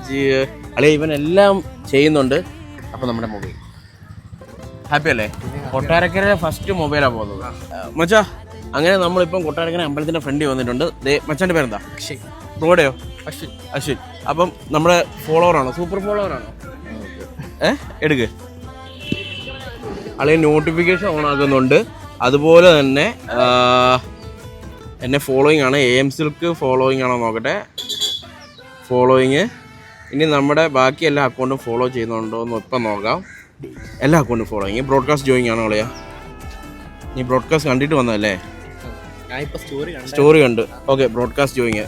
അഞ്ച് അളിയ ഇവൻ എല്ലാം ചെയ്യുന്നുണ്ട്. അപ്പോൾ നമ്മുടെ മൊബൈൽ. ഹാപ്പി അല്ലേ കൊട്ടാരക്കര ഫസ്റ്റ് മൊബൈലാണ് പോകുന്നത്. മച്ചാ അങ്ങനെ നമ്മളിപ്പം കൊട്ടാരക്കര അമ്പലത്തിന്റെ ഫ്രണ്ടിൽ വന്നിട്ടുണ്ട്. മച്ചാന്റെ പേരെന്താ? ബ്രോഡയോ അശ്വിൻ. അശ്വിൻ. അപ്പം നമ്മുടെ ഫോളോവർ ആണോ സൂപ്പർ ഫോളോവർ ആണോ ഏ എടുക്ക്. അല്ലെങ്കിൽ നോട്ടിഫിക്കേഷൻ ഓൺ ആക്കുന്നുണ്ട്. അതുപോലെ തന്നെ എന്നെ ഫോളോയിങ് ആണ്. എ എം സിൽക്ക് ഫോളോയിങ് ആണോ നോക്കട്ടെ. ഫോളോയിങ് ഇനി നമ്മുടെ ബാക്കി എല്ലാ അക്കൗണ്ടും ഫോളോ ചെയ്യുന്നുണ്ടോ എന്ന് ഇപ്പം നോക്കാം. എല്ലാ അക്കൗണ്ടും ഫോളോ ഫോളോയിങ് ബ്രോഡ്കാസ്റ്റ് ജോയിങ് ആണോ കളിയാ നീ ബ്രോഡ്കാസ്റ്റ് കണ്ടിട്ട് വന്നതല്ലേ? സ്റ്റോറി കണ്ട് okay broadcast joining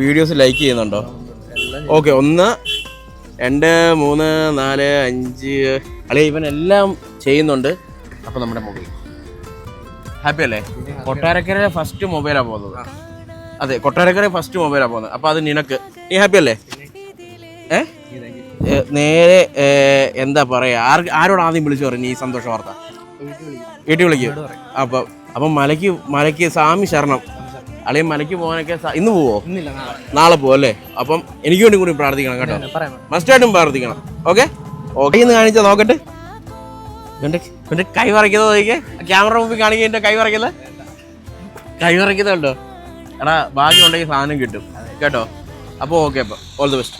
videos like ചെയ്യുന്നുണ്ടോ? ഓക്കെ ഒന്ന് രണ്ട് മൂന്ന് നാല് അഞ്ച്. അല്ലെ ഇവൻ എല്ലാം ചെയ്യുന്നുണ്ട്. അപ്പോൾ നമ്മുടെ മൊബൈൽ. ഹാപ്പി അല്ലേ? കൊട്ടാരക്കര ഫസ്റ്റ് മൊബൈലാണ് പോകുന്നത്. അതെ കൊട്ടാരക്കര ഫസ്റ്റ് മൊബൈലാണ് പോകുന്നത്. അപ്പോൾ അത് നിനക്ക്. നീ ഹാപ്പി അല്ലേ? നേരെ എന്താ പറയാ? ആർ ആരോട് ആദ്യം വിളിച്ചു പറഞ്ഞു ഈ സന്തോഷ വാർത്ത? വീട്ടിൽ വിളിക്കും. അപ്പൊ അപ്പം മലയ്ക്ക് മലയ്ക്ക് സ്വാമി ശരണം. അല്ലെങ്കിൽ മലയ്ക്ക് പോകാനൊക്കെ ഇന്ന് പോവോ? നാളെ. പോവോ അല്ലേ? അപ്പം എനിക്ക് വേണ്ടി കൂടി പ്രാർത്ഥിക്കണം കേട്ടോ. മസ്റ്റായിട്ടും പ്രാർത്ഥിക്കണം. ഓക്കെ? ഓക്കെ ഇന്ന് കാണിച്ചാ നോക്കട്ടെ. ഇവന്റെ ഇവന്റെ കൈ വറയ്ക്കുന്നത് നോക്കിയേ ക്യാമറ മുമ്പിൽ കാണിക്കുക കൈ വറയ്ക്കുന്നത്? കൈ വറയ്ക്കുന്നുണ്ടോ? എടാ ഭാഗ്യം ഉണ്ടെങ്കിൽ സാധനം കിട്ടും. കേട്ടോ? അപ്പോൾ ഓക്കെ അപ്പോൾ ഓൾ ദി ബെസ്റ്റ്.